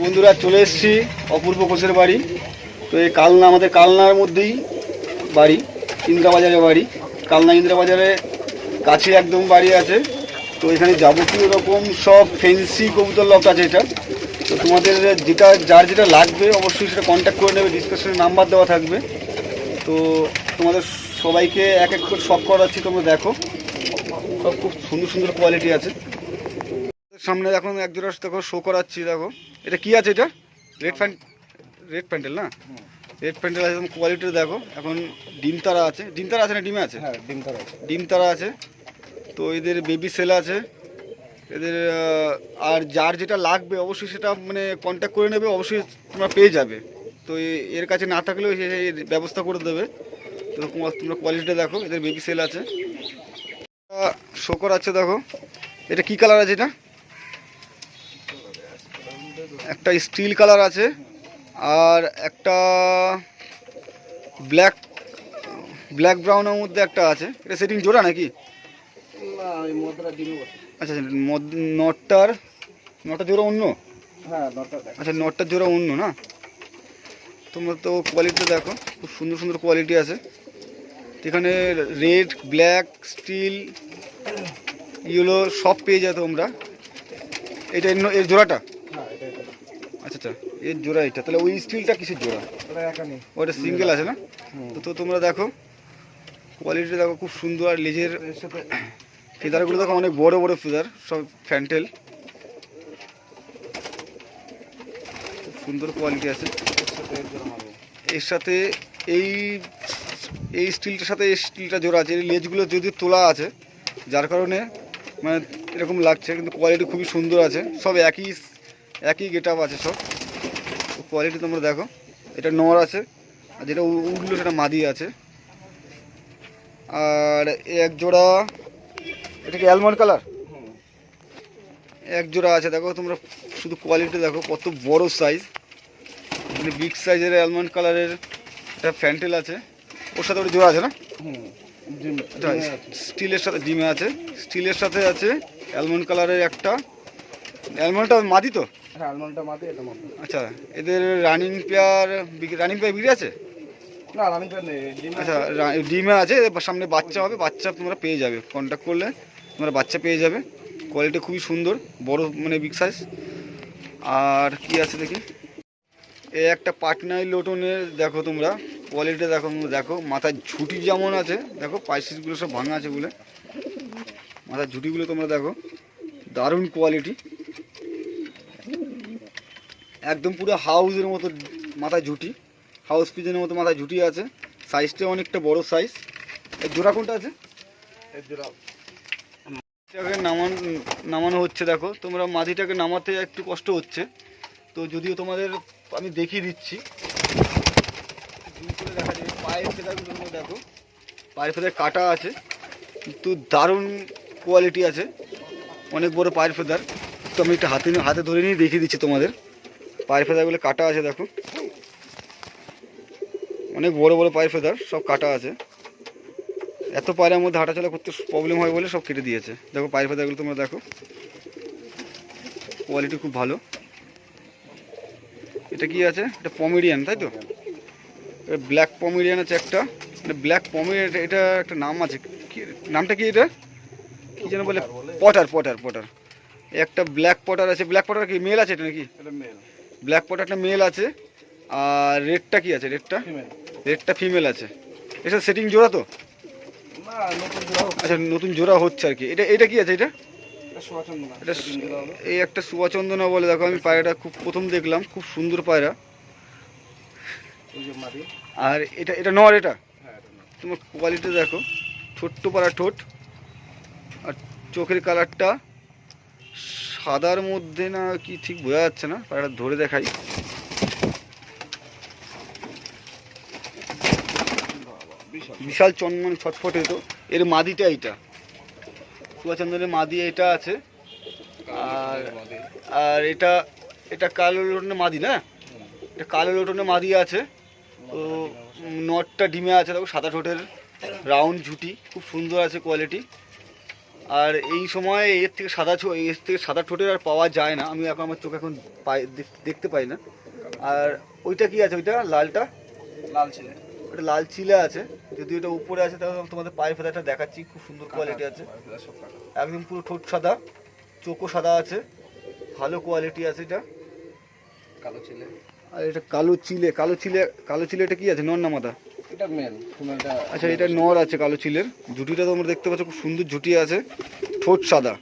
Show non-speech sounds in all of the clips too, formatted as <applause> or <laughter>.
বন্ধুরা চলে এসেছি অপূর্ব ঘোষের বাড়ি। তো এই কালনা, আমাদের কালনার মধ্যেই বাড়ি ইন্দিরা বাজারে বাড়ি। কালনা ইন্দিরা বাজারে কাছে একদম বাড়ি আছে। তো এখানে যাবতীয় রকম সব ফেন্সি কবুতর লক আছে এটা। তো তোমাদের যেটা, যার যেটা লাগবে অবশ্যই সেটা কন্ট্যাক্ট করে নেবে ডিসকাশনের নাম্বার দেওয়া থাকবে। তো তোমাদের সবাইকে এক এক করে সব করাচ্ছি, তোমরা দেখো। সব খুব সুন্দর সুন্দর কোয়ালিটি আছে। সামনে এখন এক জোড়া দেখো শো করাচ্ছি দেখো। এটা কি আছে এটা? রেড প্যান্ট রেড প্যান্টেল না? রেড প্যান্টেল আছে কোয়ালিটি দেখো। এখন ডিম তারা আছে। ডিম তারা আছে না ডিমে আছে? হ্যাঁ ডিম তারা আছে। ডিম তারা আছে। তো এদের বেবি সেল আছে। এদের আর যার যেটা লাগবে অবশ্যই সেটা মানে কন্ট্যাক্ট করে নেবে অবশ্যই তোমরা পেয়ে যাবে। তো এর কাছে না থাকলেও সে ব্যবস্থা করে দেবে। তো তোমার- তোমরা কোয়ালিটিটা দেখো। এদের বেবি সেল আছে। শোকর আছে দেখো। এটা কি কালার আছে এটা? একটা স্টিল কালার আছে আর একটা ব্ল্যাক ব্ল্যাক ব্রাউনের মধ্যে একটা আছে। এটা সেটিং জোড়া নাকি? আচ্ছা আচ্ছা নটটার নটা জোড়া অন্য? হ্যাঁ আচ্ছা নটটার জোড়া অন্য না? তোমরা তো কোয়ালিটি দেখো খুব সুন্দর সুন্দর কোয়ালিটি আছে। এখানে রেড ব্ল্যাক স্টিল ইয়েলো সব পেয়ে যায় তোমরা। এটা এর জোড়াটা? আচ্ছা আচ্ছা। এর জোড়া এটা। তাহলে ওই স্টিলটা কিসের জোড়া? ওটা সিঙ্গেল আছে না? তো তোমরা দেখো কোয়ালিটি দেখো খুব সুন্দর আর লেজের ফেদারগুলো দেখো অনেক বড় বড় ফেদার সব ফ্যান্টেল। খুব সুন্দর কোয়ালিটি আছে। এর সাথে এই এই স্টিলটার সাথে এই স্টিলটা জোড়া আছে। এই লেজগুলো যদি তোলা আছে যার কারণে মানে এরকম লাগছে কিন্তু কোয়ালিটি খুবই সুন্দর আছে। সব একই একই গেট আপ আছে সব। কোয়ালিটি তোমরা দেখো। এটা নর আছে আর যেটা উঠল সেটা মাদি আছে। আর এক জোড়া এটা কি অ্যালমন্ড কালার এক জোড়া আছে দেখো তোমরা শুধু কোয়ালিটি দেখো কত বড় সাইজ মানে বিগ সাইজের অ্যালমন্ড কালারের একটা ফ্যান্টেল আছে। ওর সাথে ওটা জোড়া আছে না। স্টিলের সাথে ডিমে আছে। স্টিলের সাথে আছে অ্যালমন্ড কালারের একটা। অ্যালমন্ডটা মাদি তো? হ্যাঁ আলমন্ডটা মাদে এটা মাদে আচ্ছা এদের রানিং পেয়ার রানিং পেয়ার বিক্রি আছে? না রানিং নেই আচ্ছা ডিমে আছে সামনে বাচ্চা হবে বাচ্চা তোমরা পেয়ে যাবে। কন্ট্যাক্ট করলে তোমরা বাচ্চা পেয়ে যাবে। কোয়ালিটি খুবই সুন্দর বড় মানে বিগ সাইজ আর কি আছে দেখি? এ একটা পাটনাই লোটনের দেখো তোমরা কোয়ালিটি দেখো দেখো। মাথার ঝুঁটি যেমন আছে দেখো পাইসিসগুলো সব ভাঙা আছে বলে। মাথার ঝুটিগুলো তোমরা দেখো। দারুণ কোয়ালিটি একদম পুরো হাউসের মতো মাথায় ঝুঁটি। হাউস পিজনের মতো মাথায় ঝুঁটি আছে। সাইজটা অনেকটা বড় সাইজ এর জোড়া কোনটা আছে? এটাকে নামান নামানো হচ্ছে দেখো। তোমরা মাটিটাকে নামাতে একটু কষ্ট হচ্ছে। তো যদিও তোমাদের আমি দেখিয়ে দিচ্ছি। দেখা যাবে পায়ের ফেদারগুলো তোমরা দেখো। পায়ের ফেদার কাটা আছে। কিন্তু দারুণ কোয়ালিটি আছে। অনেক বড় পায়ের ফেদার। তো আমি একটা হাতে নিয়ে- হাতে ধরে নিয়ে দেখিয়ে দিচ্ছি তোমাদের। পায়ের ফেদারগুলো কাটা আছে দেখো। অনেক বড় বড় পায়ের ফেদার সব কাটা আছে। এত পায়ের মধ্যে হাঁটাচলা করতে প্রবলেম হয় বলে সব কেটে দিয়েছে। দেখো পায়ের ফেদারগুলো তোমরা দেখো। কোয়ালিটি খুব ভালো। এটা কি আছে? এটা পমেডিয়ান তাই তো? ব্ল্যাক পমেডিয়ান আছে একটা। ব্ল্যাক পমেডিয়ান এটা একটা নাম আছে। কি নামটা কি এটা? কি যেন বলে? পটার পটার পটার একটা ব্ল্যাক পটার আছে। ব্ল্যাক পটার কি? মেল আছে এটা নাকি? এটা মেল ব্ল্যাক পট একটা মেল আছে আর রেডটা কি আছে রেডটা রেডটা ফিমেল আছে। এটা সেটিং জোড়া তো? নতুন জোড়া আচ্ছা নতুন জোড়া হচ্ছে আর কি। এটা এটা কি আছে এটা? এটা এই একটা সুয়াচন্দনা বলে দেখো আমি পায়রাটা খুব প্রথম দেখলাম খুব সুন্দর পায়রা। আর এটা এটা নর এটা? হ্যাঁ তোমার কোয়ালিটি দেখো ছোট্ট পাড়া ঠোঁট আর চোখের কালারটা সাদার মধ্যে না কি ঠিক বোঝা যাচ্ছে না পায়রাটা ধরে দেখাই। বিশাল চন্দন ছটফটে তো, এর মাদিটা এইটা। সুয়াচন্দনের মাদি এটা আছে, আর আর এটা এটা কালো লোটনে মাদি না? এটা কালো লোটনে মাদি আছে, তো নটটা ডিমে আছে, দেখো সাদা ঠোঁটের রাউন্ড ঝুটি, খুব সুন্দর আছে কোয়ালিটি আর এই সময় এর থেকে সাদা ছো- এর থেকে সাদা ঠোঁটের আর পাওয়া যায় না। আমি এখন আমার চোখ এখন পাই দেখ- দেখতে পাই না। আর ওইটা কি আছে ওইটা? লালটা? লাল ছিলে। ওটা লাল চিলে আছে। যদি ওটা উপরে আছে তাহলে তোমাদের পায়ের ফেদাটা দেখাচ্ছি। খুব সুন্দর কোয়ালিটি আছে। একদম পুরো ঠোঁট সাদা চোখও সাদা আছে। ভালো কোয়ালিটি আছে এটা। কালো ছিলে। আর এটা কালো চিলে কালো চিলে কালো চিলে এটা কি আছে? নর না মাথা এটা মেল ফিমেলটা আচ্ছা এটা নর আছে কালো চিলের। ঝুটিটা তোমরা দেখতে পাচ্ছ খুব সুন্দর ঝুটি আছে। ঠোঁট সাদা।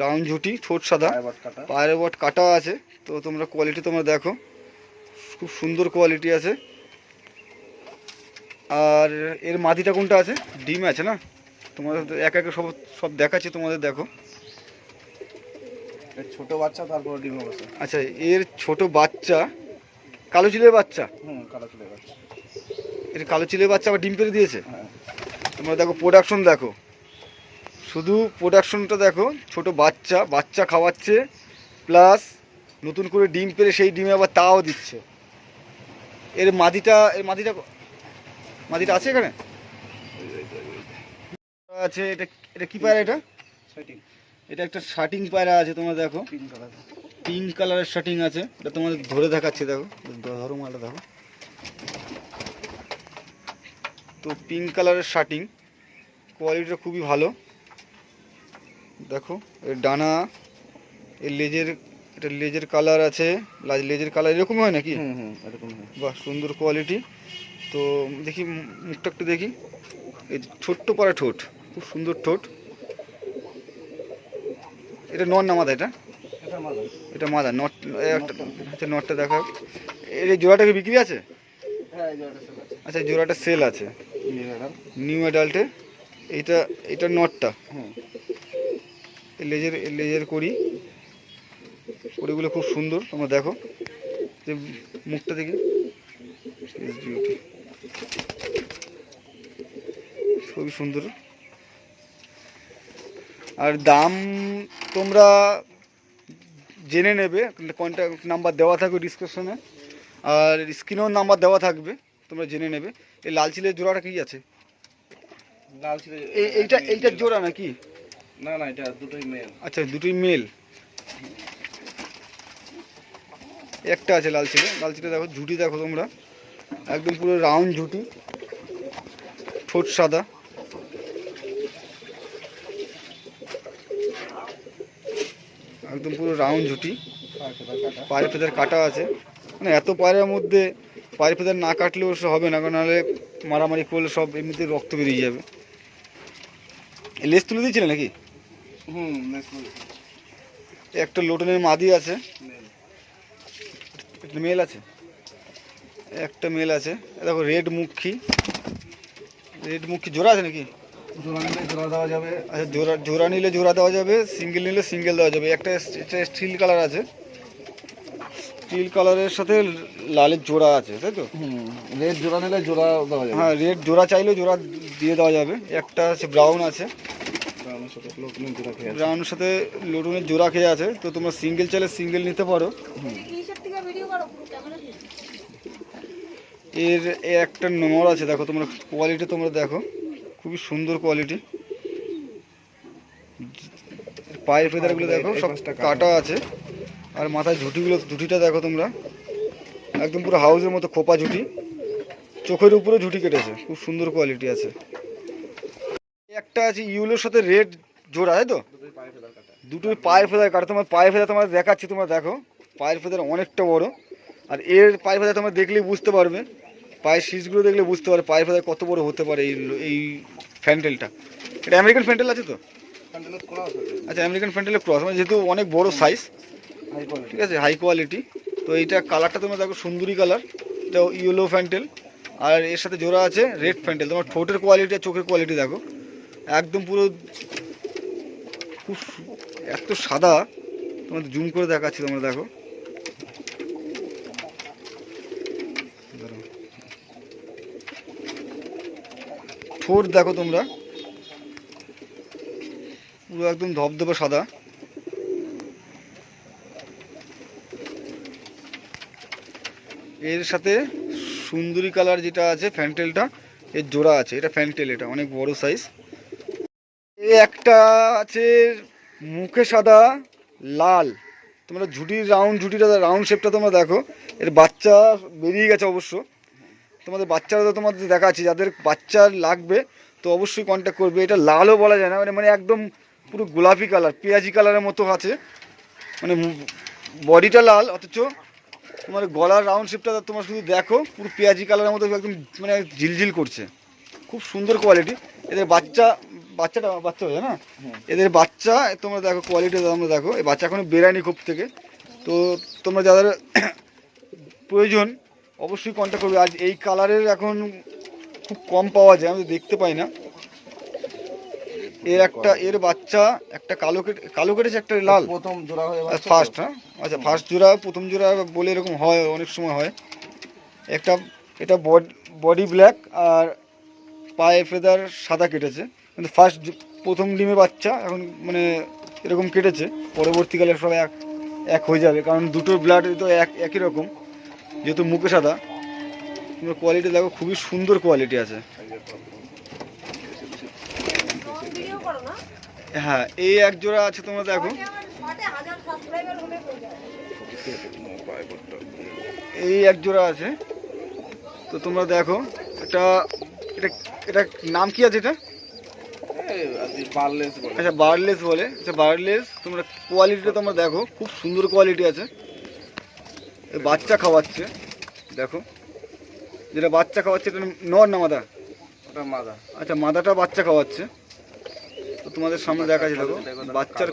রাউন্ড ঝুটি ঠোঁট সাদা। পায়ের বট কাটা। আছে। তো তোমরা কোয়ালিটি তোমরা দেখো। খুব সুন্দর কোয়ালিটি আছে। আর এর মাদিটা কোনটা আছে? ডিম আছে না? তোমাদের এক একে সব সব দেখাচ্ছি তোমাদের দেখো। ছোট বাচ্চা তারপর ডিম আচ্ছা এর ছোট বাচ্চা কালো চিলের বাচ্চা? হুম কালো ছিলে বাচ্চা। এর কালো চিলের বাচ্চা আবার ডিম পেড়ে দিয়েছে। হ্যাঁ তোমরা দেখো প্রোডাকশন দেখো। শুধু প্রোডাকশনটা দেখো ছোট বাচ্চা বাচ্চা খাওয়াচ্ছে প্লাস নতুন করে ডিম পেরে সেই ডিমে আবার তাও দিচ্ছে। এর মাদিটা এর মাদিটা মাদিটা আছে এখানে? আছে এটা এটা কি পায়রা এটা? এটা একটা শার্টিং পায়রা আছে তোমরা দেখো। পিঙ্ক পিঙ্ক কালারের শার্টিং আছে। এটা তোমাদের ধরে দেখাচ্ছি দেখো। ধরো মালটা দেখো। তো পিঙ্ক কালারের শার্টিং কোয়ালিটিটা খুবই ভালো। দেখো এর ডানা এর লেজের এটা লেজের কালার আছে লেজের কালার এরকম হয় নাকি? এরকম বাহ সুন্দর কোয়ালিটি তো দেখি মুখটা একটু দেখি। এই ছোট্ট পাড়া ঠোঁট খুব সুন্দর ঠোঁট। এটা নন না মাথা এটা? এটা মাদা নট আচ্ছা নটটা দেখা এর এই জোড়াটা কি বিক্রি আছে? হ্যাঁ আচ্ছা জোড়াটা সেল আছে। নিউ অ্যাডাল্টে এইটা এটা নটটা। এই লেজের লেজের করি কড়িগুলো খুব সুন্দর তোমরা দেখো। যে মুখটা দেখি. খুবই সুন্দর। আর দাম তোমরা জেনে নেবে কন্ট্যাক্ট নাম্বার দেওয়া থাকবে ডিসক্রিপশনে আর স্ক্রিনেও নাম্বার দেওয়া থাকবে। তোমরা জেনে নেবে। এই লাল চিলের জোড়াটা কি আছে? লাল এই এইটা এইটার জোড়া নাকি? না না এটা দুটোই মেল আচ্ছা দুটোই মেল একটা আছে লাল চিলে লাল চিলে দেখো ঝুটি দেখো তোমরা। একদম পুরো রাউন্ড ঝুটি। ঠোঁট সাদা। একদম পুরো রাউন্ড ঝুটি। পায়ের ফেদার কাটা আছে। মানে এত পায়ের মধ্যে পায়ের ফেদার না কাটলেও হবে না কারণ নাহলে মারামারি করলে সব এমনিতে রক্ত বেরিয়ে যাবে। লেস তুলে দিয়েছিলেন নাকি? হুম একটা লোটনের মাদি আছে। মেল। আছে? একটা মেল আছে। দেখো রেড মুখী। রেড মুখী জোড়া আছে নাকি? জোড়া নিলে জোড়া দেওয়া যাবে। আচ্ছা জোড়া জোড়া নিলে জোড়া দেওয়া যাবে সিঙ্গেল নিলে সিঙ্গেল দেওয়া যাবে। একটা স্টিল কালার আছে। স্টিল কালারের সাথে লালের জোড়া আছে তাই তো? রেড জোড়া নিলে জোড়া দেওয়া যাবে। হ্যাঁ রেড জোড়া চাইলেও জোড়া দিয়ে দেওয়া যাবে। একটা আছে ব্রাউন আছে। ব্রাউনের সাথে লটুনের জোড়া খেয়ে আছে। তো তোমরা সিঙ্গেল চাইলে সিঙ্গেল নিতে পারো। এর একটা নম্বর আছে দেখো তোমরা কোয়ালিটি তোমরা দেখো। খুবই সুন্দর কোয়ালিটি পায়ের ফেদারগুলো দেখো সব। কাটা। আছে। আর মাথায় ঝুটিগুলো ঝুটিটা দেখো তোমরা। একদম পুরো হাউসের মতো খোপা ঝুটি। চোখের উপরে ঝুটি কেটেছে। খুব সুন্দর কোয়ালিটি আছে। একটা আছে ইউলোর সাথে রেড জোড়া তাই তো? দুটোই পায়ের ফেদার কাটা। তোমার পায়ের ফেদার তোমার দেখাচ্ছি তোমরা দেখো। পায়ের ফেদার অনেকটা বড়। আর এর পায়ের ফেদার তোমরা দেখলেই বুঝতে পারবে। পায়ের শীষগুলো দেখলে বুঝতে পারবে পায়ের ফেদার কত বড় হতে পারে এই এই ফ্যান্টেলটা এটা আমেরিকান ফ্যান্ডেল আছে তো? আচ্ছা আমেরিকান ফ্যান্ডেলের ক্রস মানে যেহেতু অনেক বড় সাইজ ঠিক আছে হাই কোয়ালিটি তো এইটা কালারটা তোমরা দেখো, সুন্দরী কালার এটা ইয়েলো ফ্যান্টেল আর এর সাথে জোড়া আছে রেড ফ্যান্টেল তোমার ঠোঁটের কোয়ালিটি আর চোখের কোয়ালিটি দেখো। একদম পুরো খুব এত সাদা। তোমাদের জুম করে দেখাচ্ছি তোমরা, দেখো। ঠোঁট দেখো তোমরা। পুরো একদম ধবধবে সাদা। এর সাথে সুন্দরী কালার যেটা আছে ফ্যান্টেলটা, এর জোড়া আছে। এটা ফ্যান্টেল, এটা অনেক বড় সাইজ এ একটা আছে মুখে সাদা, লাল। তোমরা ঝুটির রাউন্ড ঝুটিটা রাউন্ড শেপটা তোমরা দেখো। এর বাচ্চা বেরিয়ে গেছে অবশ্য। তোমাদের বাচ্চারা তো তোমাদের দেখাচ্ছি, যাদের বাচ্চা লাগবে তো অবশ্যই কন্ট্যাক্ট করবে। এটা লালও বলা যায় না মানে মানে একদম পুরো গোলাপি কালার, পেঁয়াজি কালারের মতো আছে। মানে বডিটা লাল, অথচ তোমার গলার রাউন্ড শেপটা তোমরা শুধু দেখো, পুরো পেঁয়াজি কালারের মতো একদম মানে ঝিলঝিল করছে। খুব সুন্দর কোয়ালিটি এদের বাচ্চা, বাচ্চাটা বাচ্চা হয়ে না? এদের বাচ্চা, তোমরা দেখো কোয়ালিটি তোমরা দেখো। এই বাচ্চা এখনও বেরায়নি খুব থেকে। তো তোমরা যাদের <coughs> প্রয়োজন, অবশ্যই কন্ট্যাক্ট করবে। আজ এই কালারের এখন খুব কম পাওয়া যায়, আমি দেখতে পাই না। এর একটা এর বাচ্চা একটা কালো কেটে কালো কেটেছে একটা লাল। প্রথম জোড়া হয়ে ফার্স্ট হ্যাঁ? আচ্ছা ফার্স্ট জোড়া প্রথম জোড়া বলে এরকম হয় অনেক সময় হয়। একটা এটা বডি ব্ল্যাক আর পায়ে ফেদার সাদা কেটেছে। কিন্তু ফার্স্ট প্রথম ডিমে বাচ্চা এখন মানে এরকম কেটেছে। পরবর্তীকালে সব এক এক হয়ে যাবে কারণ দুটো ব্লাড তো এক একই রকম যেহেতু মুখে সাদা। কোয়ালিটি দেখো খুবই সুন্দর কোয়ালিটি আছে। হ্যাঁ এই এক জোড়া আছে তোমরা দেখো। এই এক জোড়া আছে। তো তোমরা দেখো এটা এটা এটা নাম কি আছে এটা? আচ্ছা বার্লেস বলে। আচ্ছা বার্লেস তোমরা কোয়ালিটিটা তোমরা দেখো। খুব সুন্দর কোয়ালিটি আছে। বাচ্চা খাওয়াচ্ছে দেখো। যেটা বাচ্চা খাওয়াচ্ছে এটা নর না মাদা? ওটা মাদা। আচ্ছা মাদাটা বাচ্চা খাওয়াচ্ছে। তোমাদের সামনে দেখা যাচ্ছে দেখো। বাচ্চার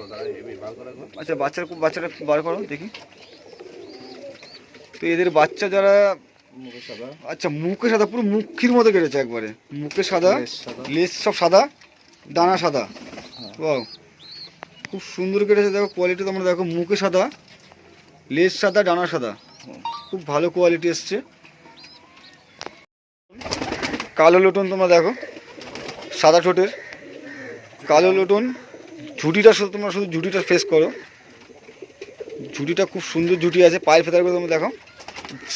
আচ্ছা বাচ্চার বাচ্চাটা বার করো দেখি। তো এদের বাচ্চা যারা আচ্ছা মুখে সাদা পুরো মুখির মতো কেটেছে একবারে। মুখে সাদা। লেজ সব সাদা দানা সাদা। বাহ খুব সুন্দর কেটেছে দেখো কোয়ালিটি তোমরা দেখো মুখে সাদা লেজ সাদা ডানা সাদা। খুব ভালো কোয়ালিটি এসছে। কালো লটন তোমরা দেখো সাদা ঠোঁটের। কালো লটন। ঝুটিটা শুধু তোমরা শুধু ঝুটিটা ফেস করো। ঝুটিটা খুব সুন্দর ঝুটি আছে, পায়ের ফেতার করে তোমরা দেখো।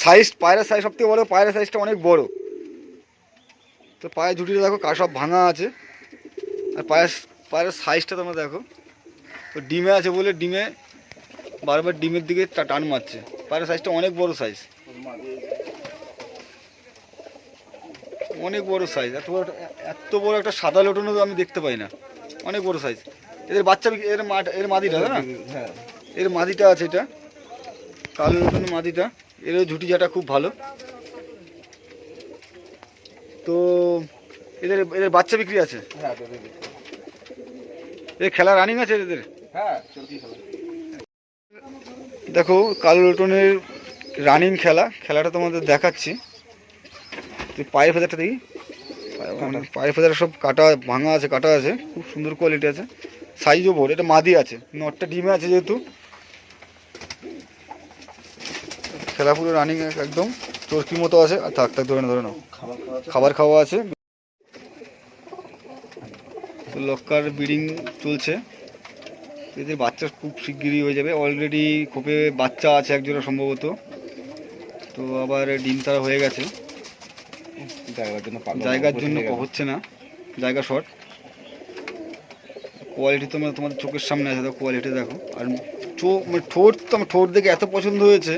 সাইজ পায়ের সাইজ সব থেকে বড়, পায়ের সাইজটা অনেক বড়। তো পায়ের ঝুটিটা দেখো কা সব ভাঙা আছে। আর পায়ের পায়ের সাইজটা তোমরা দেখো। তো ডিমে আছে বলে ডিমে, বারবার ডিমের দিকে টান মারছে। পায়ের সাইজটা অনেক বড় সাইজ অনেক বড় সাইজ এত বড় এত বড় একটা সাদা লোটনও আমি দেখতে পাই না। অনেক বড় সাইজ এদের বাচ্চা এর এর মাদিটা না? হ্যাঁ। এর মাদিটা আছে এটা। কালো রতনের মাদিটা। এরও ঝুটি জাটা খুব ভালো। তো এদের এদের বাচ্চা বিক্রি আছে? হ্যাঁ এদের খেলা রানিং আছে এদের? হ্যাঁ দেখো কালো রতনের রানিং খেলা। খেলাটা তোমাদের দেখাচ্ছি। তুই পায়ের ফেদারটা দেখি। পায়ে- পায়ের সব কাটা, ভাঙা আছে, কাটা আছে, খুব সুন্দর কোয়ালিটি আছে। সাইজও বড়, এটা মাদি আছে নটটা ডিমে আছে যেহেতু। খেলা পুরো রানিং একদম চরকির মতো আছে। আর থাক থাক, ধরে না ধরে নাও। খাবার খাওয়া আছে। লক্কার ব্রিডিং চলছে। এদের বাচ্চা খুব শিগগিরই হয়ে যাবে। অলরেডি খোপে বাচ্চা আছে একজোড়া সম্ভবত। তো আবার ডিম তারা হয়ে গেছে। জায়গার জন্য জায়গার জন্য হচ্ছে না জায়গা শর্ট কোয়ালিটি তোমরা তোমাদের চোখের সামনে আছে কোয়ালিটি দেখো। আর চোখ মানে ঠোঁট তো আমার ঠোঁট দেখে এত পছন্দ হয়েছে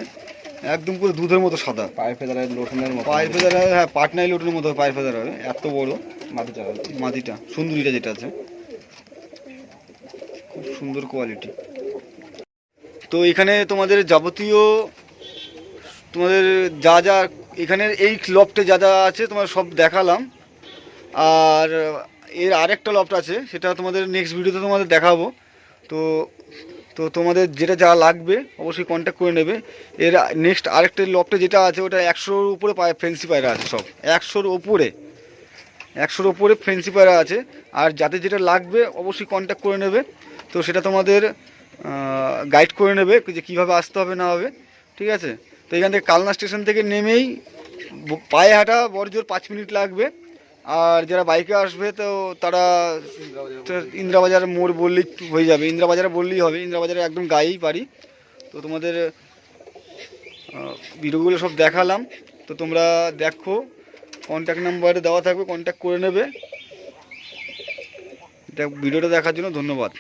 একদম পুরো দুধের মতো সাদা। পায়ে ফেদারের লোটনের মতো। পায়ের ফেদার হ্যাঁ পাটনাই লোটের মতো পায়ের ফেদার হবে এত বড়। মাটি চালা মাদিটা সুন্দরীটা যেটা আছে। খুব সুন্দর কোয়ালিটি তো এখানে তোমাদের যাবতীয় তোমাদের যা যা এখানের এই লফটে যা যা আছে তোমার সব দেখালাম। আর এর আরেকটা লফট আছে, সেটা তোমাদের নেক্সট ভিডিওতে তোমাদের দেখাবো। তো তো তোমাদের যেটা যা লাগবে অবশ্যই কন্ট্যাক্ট করে নেবে। এর নেক্সট আরেকটা লফটে যেটা আছে, ওটা একশোর উপরে পায় ফেন্সি পায়রা আছে সব। একশোর উপরে। একশোর ওপরে ফেন্সি পায়রা আছে। আর যাতে যেটা লাগবে অবশ্যই কন্ট্যাক্ট করে নেবে। তো সেটা তোমাদের গাইড করে নেবে যে কীভাবে আসতে হবে না হবে। ঠিক আছে? তো এখান থেকে কালনা স্টেশন থেকে নেমেই পায়ে হাঁটা বড়জোর পাঁচ মিনিট লাগবে। আর যারা বাইকে আসবে তো তারা ইন্দিরাবাজার মোড় বললেই হয়ে যাবে। ইন্দিরাবাজারে বললেই হবে। ইন্দিরাবাজারে একদম গায়েই পারি তো তোমাদের ভিডিওগুলো সব দেখালাম। তো তোমরা দেখো কন্ট্যাক্ট নাম্বার দেওয়া থাকবে কন্ট্যাক্ট করে নেবে। ভিডিওটা দেখার জন্য ধন্যবাদ।